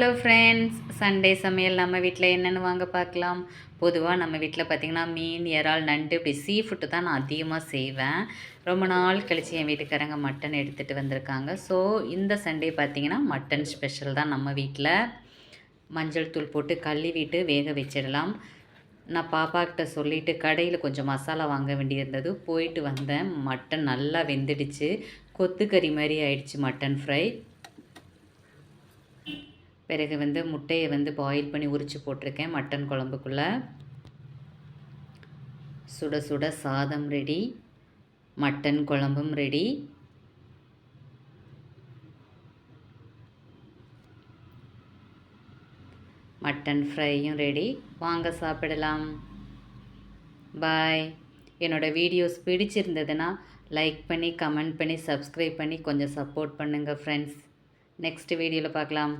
Hello friends Sunday சமையல் நம்ம வீட்டில் என்னென்னு வாங்க பார்க்கலாம். பொதுவாக நம்ம வீட்டில் பார்த்திங்கன்னா மீன் இறால் நண்டு இப்படி சீ ஃபுட்டு தான் நான் அதிகமாக செய்வேன். ரொம்ப நாள் கழித்து என் வீட்டுக்காரங்க மட்டன் எடுத்துகிட்டு வந்திருக்காங்க. ஸோ இந்த சண்டே பார்த்திங்கன்னா மட்டன் ஸ்பெஷல் தான் நம்ம வீட்டில் மஞ்சள் தூள் போட்டு கழுவிட்டு வேக வச்சிடலாம். நான் பாப்பாக்கிட்ட சொல்லிவிட்டு கடையில் கொஞ்சம் மசாலா வாங்க வேண்டியிருந்தது. போயிட்டு வந்தேன். மட்டன் நல்லா வெந்துடுச்சு. கொத்துக்கறி மாதிரி ஆயிடுச்சு மட்டன் ஃப்ரை பிறகு வந்து முட்டையை வந்து பாயில் பண்ணி உரித்து போட்டிருக்கேன் மட்டன் குழம்புக்குள்ளே. சுட சுட சாதம் ரெடி மட்டன் குழம்பும் ரெடி மட்டன் ஃப்ரையும் ரெடி வாங்க சாப்பிடலாம். பாய் என்னோடய வீடியோஸ் பிடிச்சிருந்ததுன்னா லைக் பண்ணி கமெண்ட் பண்ணி சப்ஸ்கிரைப் பண்ணி கொஞ்சம் சப்போர்ட் பண்ணுங்கள் ஃப்ரெண்ட்ஸ் நெக்ஸ்ட் வீடியோவில் பார்க்கலாம்.